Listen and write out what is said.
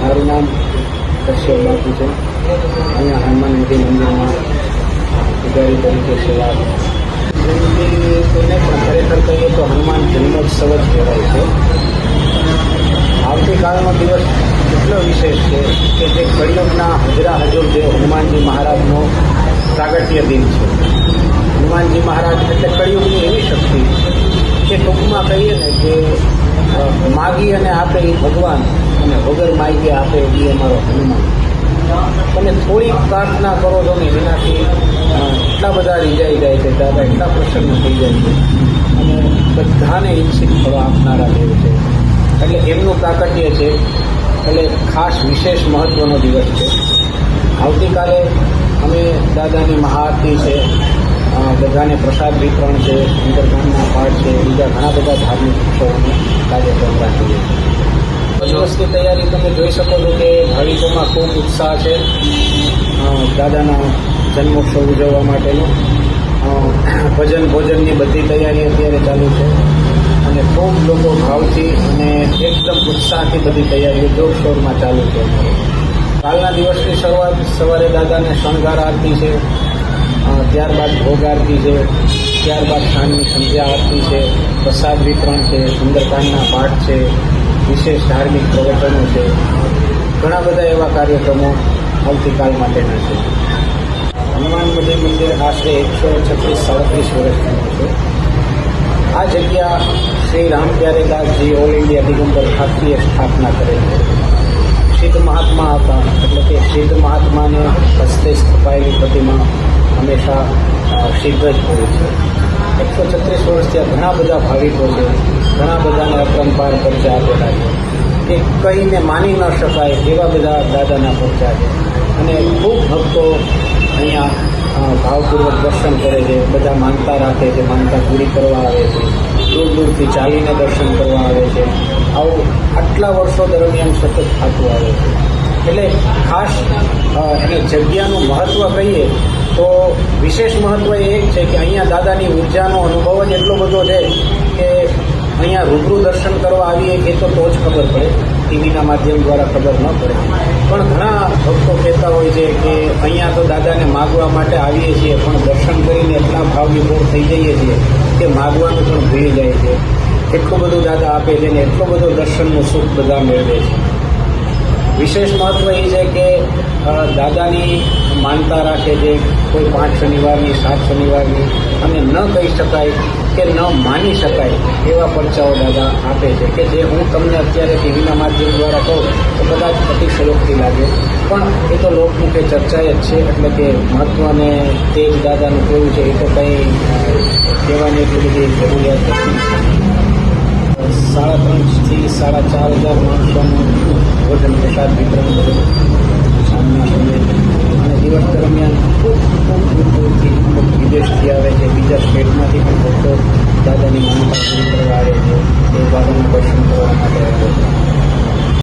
મારું નામ કશ્યપ બાપુ છે. અહીંયા હનુમાન નદી મંદિરમાં પૂજારી તરીકે સેવા પણ ખરેખર કહીએ તો હનુમાન જન્મોત્સવ જ કહેવાય છે. આવતીકાલનો દિવસ એટલો વિશેષ છે કે જે કળિયુગના હજરા હજુર જે હનુમાનજી મહારાજનો પ્રાગટ્ય દિન છે. હનુમાનજી મહારાજ એટલે કળિયુગની એવી શક્તિ કે ટૂંકમાં કહીએ ને કે માગી અને આપે એ ભગવાન અને વગર માહિતી આપે એ અમારો હનુમાન. તમે થોડીક પ્રાર્થના કરો છો ને એનાથી એટલા બધા રીજાઈ જાય છે દાદા એટલા પ્રસન્ન થઈ જાય છે. અને બધાને ઈચ્છિત ફળો આપનારા દેવ છે. એટલે એમનું પ્રાકટ્ય છે, એટલે ખાસ વિશેષ મહત્વનો દિવસ છે. આવતીકાલે અમે દાદાની મહાઆરતી છે બધાને પ્રસાદ વિતરણ છે સુંદરકાંડના પાઠ છે, બીજા ઘણા બધા ધાર્મિક ઉત્સવોનો કાર્યક્રમ રાખીએ છીએ. દિવસની તૈયારી તમે જોઈ શકો છો કે ભાવિકોમાં ખૂબ ઉત્સાહ છે. દાદાના જન્મોત્સવ ઉજવવા માટેનો. ભજન ભોજનની બધી તૈયારી અત્યારે ચાલુ છે. અને ખૂબ લોકો ભાવથી અને એકદમ ઉત્સાહથી બધી તૈયારીઓ જોરશોરમાં ચાલુ છે. કાલના દિવસની શરૂઆત સવારે દાદાને શણગાર આરતી છે. ત્યારબાદ ભોગ આરતી છે. ત્યારબાદ સાંજની સંધ્યા આરતી છે. પ્રસાદ વિતરણ છે. સુંદરકાંડના પાઠ છે. વિશેષ ધાર્મિક પ્રવચનો છે. ઘણા બધા એવા કાર્યક્રમો આવતીકાલ માટેના છે. હનુમાન મંદિર મંદિર આશરે એકસો છત્રીસ સાડત્રીસ વર્ષ જૂનું છે. આ જગ્યા શ્રી રામ પ્યારેદાસજી ઓલ ઇન્ડિયા દિગંબર ખાતરીએ સ્થાપના કરેલી સિદ્ધ મહાત્મા હતા. એટલે કે સિદ્ધ મહાત્માને હસ્તે સ્થપાયેલી પ્રતિમા હંમેશા સિદ્ધ જ હોય છે. એકસો છત્રીસ વર્ષ ત્યાં ઘણા બધા ભાવિકો છે ઘણા બધાને અપરંપાર પરચા આપેલા છે. કે કહીને માની ન શકાય એવા બધા દાદાના પરચા છે. અને ખૂબ ભક્તો અહીંયા ભાવપૂર્વક દર્શન કરે છે, બધા માનતા રાખે છે, માનતા પૂરી કરવા આવે છે. દૂર દૂરથી ચાલીને દર્શન કરવા આવે છે. આવું આટલા વર્ષો દરમિયાન સતત થતું આવે છે. એટલે ખાસ એને જગ્યાનું મહત્ત્વ કહીએ, તો વિશેષ મહત્ત્વ એ છે કે અહીંયા દાદાની ઉર્જાનો અનુભવ જ એટલો બધો છે કે અહીંયા રૂબરૂ દર્શન કરવા આવીએ એ તો તો જ ખબર પડે. ટીવીના માધ્યમ દ્વારા ખબર ન પડે. પણ ઘણા ભક્તો કહેતા હોય છે કે અહીંયા તો દાદાને માગવા માટે આવીએ છીએ, પણ દર્શન કરીને એટલા ભાવ વિભોર થઈ જઈએ છીએ કે માગવાનું પણ ભૂલી જાય છે. એટલું બધું દાદા આપે છે ને એટલો બધો દર્શનનું સુખ બધા મેળવે છે. વિશેષ મહત્વ એ છે કે દાદાની માનતા રાખે છે, કોઈ પાંચ શનિવારની, સાત શનિવારની, અને ન કહી શકાય કે ન માની શકાય એવા પરચાઓ દાદા આપે છે કે જે હું તમને અત્યારે ટીવીના માધ્યમ દ્વારા કહું, તો કદાચ અતિશયોગથી લાગે. પણ એ તો લોકમુખે ચર્ચાએ જ છે, એટલે કે મહત્વને તેજ દાદાનું કેવું છે એ તો કંઈ કહેવાની એટલી બધી જરૂરિયાત નથી. સાડા ત્રણથી સાડા ચાર હજાર માણસોનું ભોજન પ્રસાદ